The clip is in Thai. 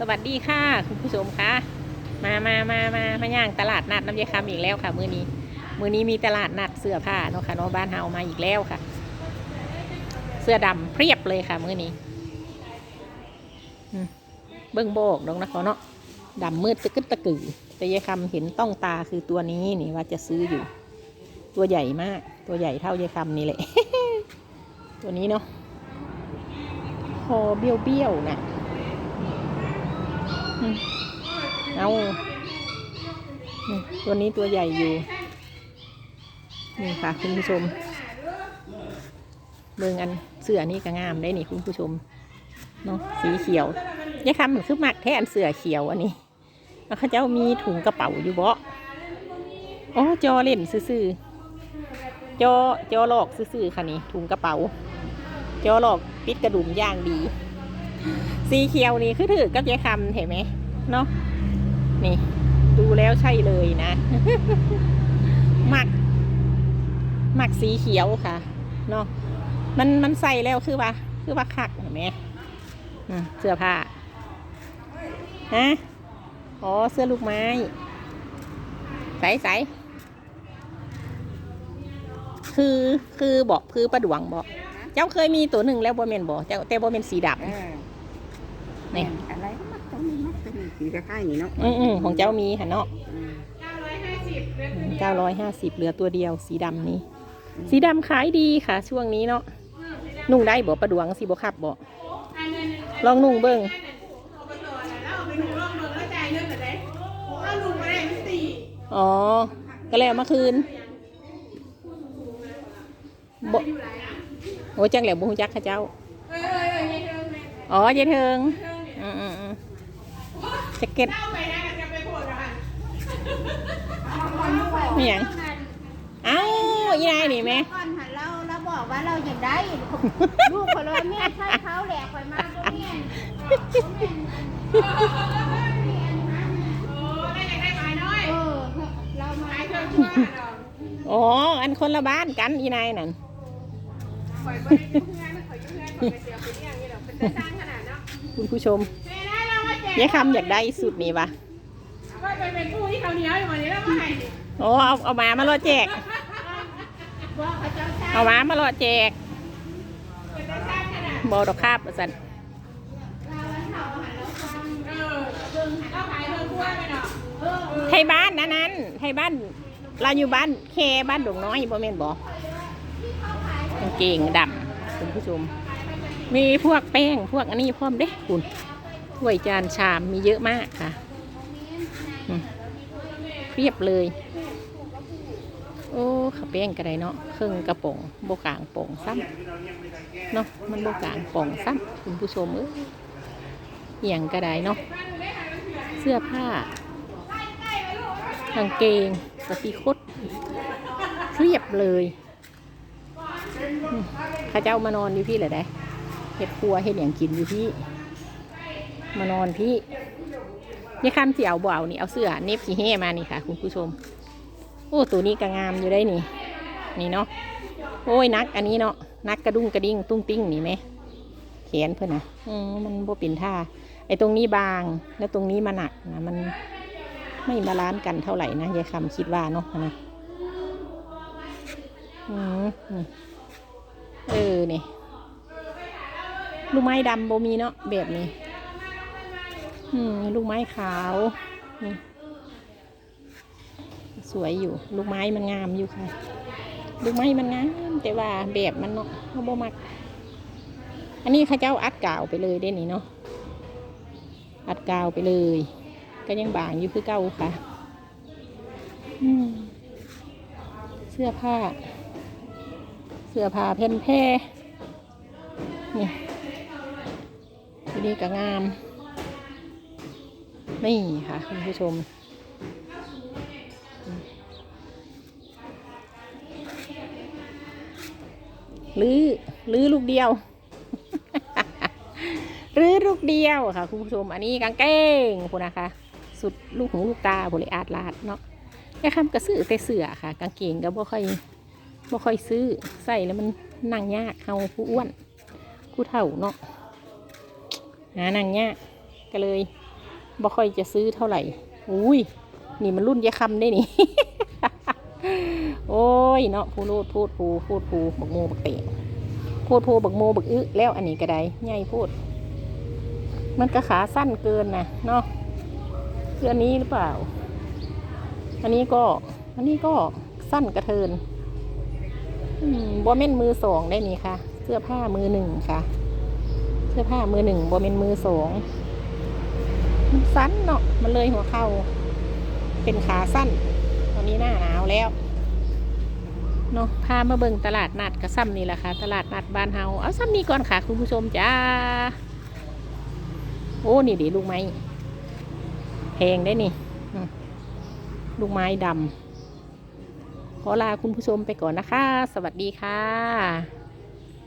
สวัสดีค่ะ คุณผู้ชมคะมามามามามาย่างตลาดนัดน้ำยาคำอีกแล้วค่ะมือนี้มือนี้มีตลาดนัดเสื้อผ้าเนาะค่ะเนาะบ้านเฮามาอีกแล้วค่ะ เสื้อดำเพียบเลยค่ะมือนี้เบิ้งโบกดองนะเขาเนาะดำมืดตะกึดตะกือแต่ยายคำเห็นต้องตาคือตัวนี้นี่ว่าจะซื้ออยู่ ตัวใหญ่มาก ตัวใหญ่เท่ายายคำนี่แหละ ตัวนี้เนาะคอเบี้ยวเบี้ยวๆนะ เอานี่ตัวนี้ตัวใหญ่อยู่ นี่ค่ะคุณผู้ชมเบิ่งอันเสื้อนี่ก็งามได้นี่คุณผู้ชม เนาะสีเขียวยายคำเหมือนคือมักแท้อันเสื้อเขียวอันนี้ แล้วเขาเจ้ามีถุงกระเป๋าอยู่บ่อ๋อจอเล่นซื่อๆจอจอหลอกซื่อๆค่ะนี่ถุงกระเป๋า จอหลอกปิดกระดุมย่างดี สีเขียวนี่คือถือกับยายคำเห็นไหมเนาะนี่ ดูแล้วใช่เลยนะหมักหมักสีเขียวค่ะเนาะมันมันใส่แล้วคือว่า คือว่าคักเห็นไหมเสื้อผ้าฮะอ๋อเสื้อลูกไม้ ใสใสคือคือบอกคือประดวงบอก เจ้าเคยมีตัวหนึ่งแล้วบ่เมนบอกเจ้าแต่บ่เมนสีดำ เออ นี่ อะไรก็มักต้อง มีกต้องมีสีคล้ายๆนี่เนาะอืมอืมของเจ้ามีค่ะเนาะอืมเก้าร้อยห้าสิบเหลือตัวเดียว สีดำนี้ สีดำขายดีค่ะ ช่วงนี้เนาะนุ่งได้บ่ประดวงสีบ่ขับบ่ลองนุ่งเบิ้งอ๋อ ก็เลยเอามาคืนบ่โอ้จังแหลวบุ้งจักข้าเจ้า อ๋อยายเทิง แจ็คเก็ตไม่หยังเอ้าอีนายนี่แม่ก่อนหันเราเราบอกว่าเราอยากได้ลูกคนเลยแม่ใช่เขาแหละคอยมาก็แม่เออเรามาอ๋ออันคนละบ้านกันอีนายนั่นคุณผู้ชม ยายคำอยากได้สุดนี่ปะไปเป็นผู้ที่เขาเหนียวอยู่วันนี้แล้วมาให้โอ้เอาเอาหมามารอแจก บอกเขาเจ้าชายเอาหมามารอแจกบอดอกคาบสันเราวันเผาหันเราฟังเออเราขายเพิ่มขั้วไปเนาะเออไทยบ้านนะนั้นไทยบ้านเราอยู่บ้านแค่บ้านดงน้อยบ่แม่นบ่กางเกงดำคุณผู้ชม มีพวกแป้งพวกอันนี้พร้อมเด้คุณ ถ้วยจานชามมีเยอะมากค่ะ เรียบเลย โอ้ข้าวแป้งกระไดเนาะครึ่งกระป๋องโบกางโป่งซ้ำเนาะมันโบกางโป่งซ้ำคุณผู้ชมเอ้ยเหี่ยงกระไดเนาะเสื้อผ้ากางเกงสติคดเรียบเลยข้าเจ้ามานอนอยู่พี่เลยได้เห็ดครัวเห็ดอย่างกินอยู่พี่ มานอนพี่นี่คำที่เอาบ่เอานี่เอาเสื้อเนบขี้เฮมานี่ค่ะ คุณผู้ชม โอ้ตัวนี้ก็งามอยู่ได้นี่ นี่เนาะโอ้ยนัก อันนี้เนาะนักกระดุ้งกระดิ่งตุ้งติ้งนี่ไหมแขนเพื่อนนะอืมมันบ่เป็นท่าไอ้ตรงนี้บางแล้วตรงนี้มาหนักนะมันไม่บาลานซ์กันเท่าไหร่นะยายคำคิดว่าเนาะนะอืมอืมเออนี่ลูกไม้ดำโบมีเนาะแบบนี้ อืมลูกไม้ขาวนี่สวยอยู่ ลูกไม้มันงามอยู่ค่ะ ลูกไม้มันงามแต่ว่าแบบมันเนาะเขาบ่มัก อันนี้ข้าเจ้าอัดกาวไปเลยได้นี่เนาะอัดกาวไปเลย ก็ยังบางอยู่คือเก่าค่ะเสื้อผ้า เสื้อผ้าเพนแพ่นี่ทีนี้ก็งาม นี่ค่ะคุณผู้ชมหรือหรือลูกเดียวหรือลูกเดียวค่ะคุณผู้ชม อันนี้กางเกงคุณนะคะ สุดลูกหูลูกตาบริอาดลาดเนาะแค่คำกระสือแต่เสือค่ะ กางเกงก็บ่ค่อยบ่ค่อยซื้อใส่แล้วมันนั่งยากเฮาผู้อ้วนผู้เฒ่าเนาะหานั่งยากก็เลย บ่ค่อยจะซื้อเท่าไหร่ อุ้ย นี่มันรุ่นยายคำได้นี่ โอ้ยเนาะพูดพูดพูดพูดพูดบักโมบักเตะพูดพูบักโมบักอึแล้วอันนี้ก็ได้ใหญ่พูด มันก็ขาสั้นเกินนะเนาะคืออันนี้หรือเปล่า อันนี้ก็ อันนี้ก็สั้นกระเทินบอเม่นมือสองได้นี่ค่ะ เสื้อผ้ามือหนึ่งค่ะ เสื้อผ้ามือหนึ่งบอเม่นมือสอง มันสั้นเนาะมันเลยหัวเข่าเป็นขาสั้นตอนนี้หน้าหนาวแล้วเนาะพามาเบิ่งตลาดนัดกระซ้ำนี่แหละค่ะ ตลาดนัดบ้านเฮาเอาซ้ำนี้ก่อนค่ะคุณผู้ชมจ้า โอ้นี่ดิลูกไม้แพงได้นี่ลูกไม้ดำขอลาคุณผู้ชมไปก่อนนะคะ สวัสดีค่ะ